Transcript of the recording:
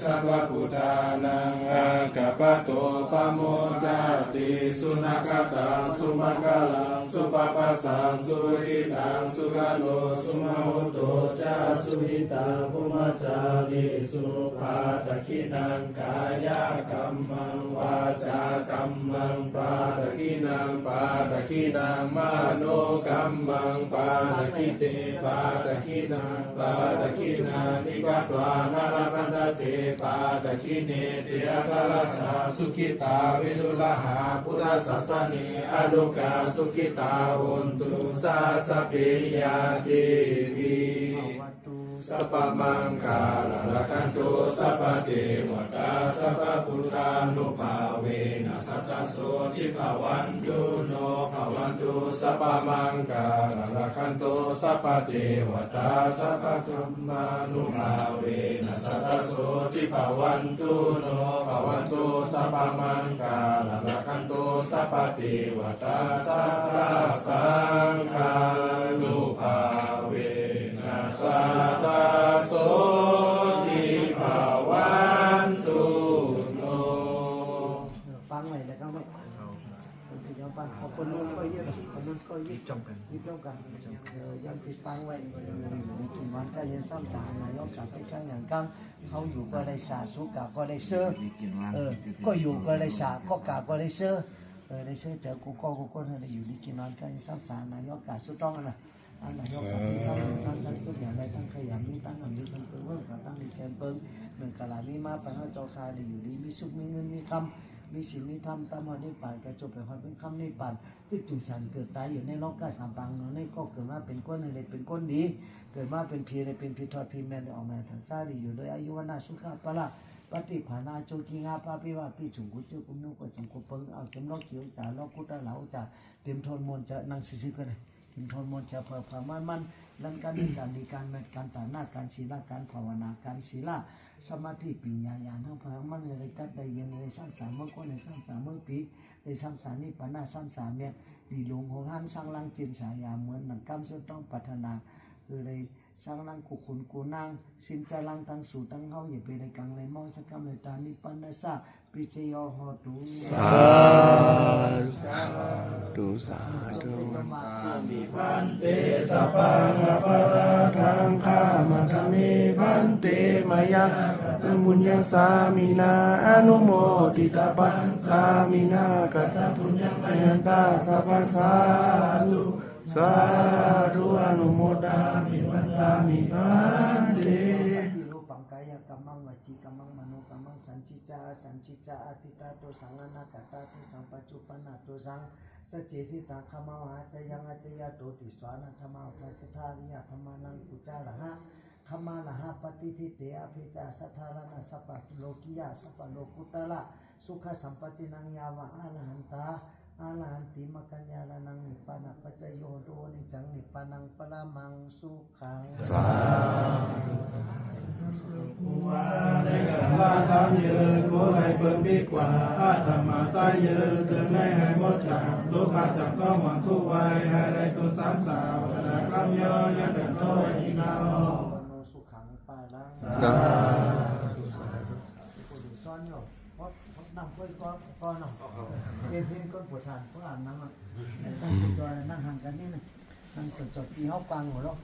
สัพพุทานังอากัปโตปโมจาติสุนักตังสุมังคลังสุปปัสสังสุหิตังสุขโนสุมาหุโตจาสุหิตังภุมจาริสุภาตคินังกายกัมมังวาจากัมมังปาตคินังปาตคินังมโนกัมมังปาตคิเตปาตคินังปาตคินานิกตวานาลปัน ตเตปาตคิเนเตอะกะลตาสุขิตาวิรุลหาพุทธศาสนิอโลกาสุขิตาหนตุสาสะเปยาเทวีวัตุสัพพมังคาลละคันโตสัพพเทวตาสัพพุทธานุภาเวนะสัตตโสทิภวันตุโน สัพพมังคาละคันโตสัพพเทวตาสัพพธรรมานุนาเวนัสัตโสทิปวันตุโนปวันตุสัพพมังคาละคันโตสัพพเทวตาสัพพสังฆา คนที่ยังฟังเอาคนนู้นก็เยอะคนนู้นก็เยอะจมกันยึดจ้องกันเออยังติดฟังไว้มีกี่วันก็เรียนซ้ำสามนายกกับไปข้างอย่างกังเขาอยู่ก็ได้สาสุกาก็ได้เชื่อเออก็อยู่ก็ได้สาก็กาก็ได้เชื่อเออได้เชื่อเจอกูก็กูก็ได้อยู่ดีกี่นอนกันซ้ำสามนายกกับสุดต้องนะอันนายกกับตั้งตั้งตั้งทุกอย่างได้ตั้งขยันมีตั้งอันนี้สันเปิงเพิ่งกับตั้งดีเชนเปิงหนึ่งกะลามีมาไปให้เจ้าคาได้อยู่ดีมีสุขมีเงินมีคำ มีศีลมีธรรมตามหอได้ป่านกระจบไปหอดเป็นคำในป่านที่จุสันเกิดตายอยู่ในโลกกาสามปังเนาะในก็เกิดมาเป็นก้นเลยเป็นก้นดี เกิดมาเป็นพีเลยเป็นพีทอดพีแม่เลยออกมาทางซาดีอยู่โดยอายุวนาสุขะปะละปฏิภาณาโจกิงาปาปิว่าปีจุงกุจุกุมนุกุสังกุเปิงเอาเต็มลอกเขียวจ่าล็อกกุตะเหลาจ่าเต็มทนมนจะนั่งซื่อๆก็ได้เต็มทนมนจะเผอเผอมันมันนั่นการดีการดีการแมทการตาหน้าการศีลการภาวนาการศีลสมาธิปัญญาญาณทั้งพลังมันในจัดได้ยังในสร้างสามเมื่อก่อนในสร้างสามเมื่อปีในสร้างสารนี่ปนาสร้างสามเมียดีหลวงของหันสร้างลังจินสายาเหมือนหนังกำสุดต้องพัฒนาคือเลยสร้างลังกุขุนกูนางสินจะลังตั้งสู่ตั้งเฮาอย่าไปในกังเลยมองสักคำเลยตานิปันนาสาปิเจโยหอตูดู สัพพังอปาราทังข้ามาคามิพันเตมายังบุญยังสามินาอนุโมติตาปันสามินากัตถุญญมยันตาสัพพสาธุสาธุอนุโมทามิวันตามิพันเต กายกรรมังวจีกรรมังมโนกรรมังสัญชิจาสัญชิจาอติตาตุสังอนาคตาตุสังปัจจุปนาตุสังสจเจทิตาคามาวาจยังอาจยาโตติสวานัธรรมาทัสทาริยธรรมานังกุจาระหะขมาละหะปฏิทิเตอภิจาสัทธารณสัพพโลกิยาสัพพโลกุตละสุขสัมปตินังยาวะอาลันตาอาลันติมกัญญาลนังนิปานะปัจจโยโดนิจังนิปานังปละมังสุขังในกันลาสา มยืนโคไหลเปิ่มปีกว่าอาธรรมาสายยืนเกิดในให้หมดจากลูกอาจับต้องหวังคู่ไว้ให้ได้ตุนสามสาวแต่คำย่อยัดแต่โตอีนาโอโนสุขังปาลังสาผู้ดูซ้อนอยู่เพราะเพราะนำเพื่อนก็ก็นำเอ็นเพื่อนก็ปวดทานเพราะอ่านนั่งอะนั่งจอยนั่งห่างกันนี่นะนั่งจดจดปีห้าปังหัวเราะ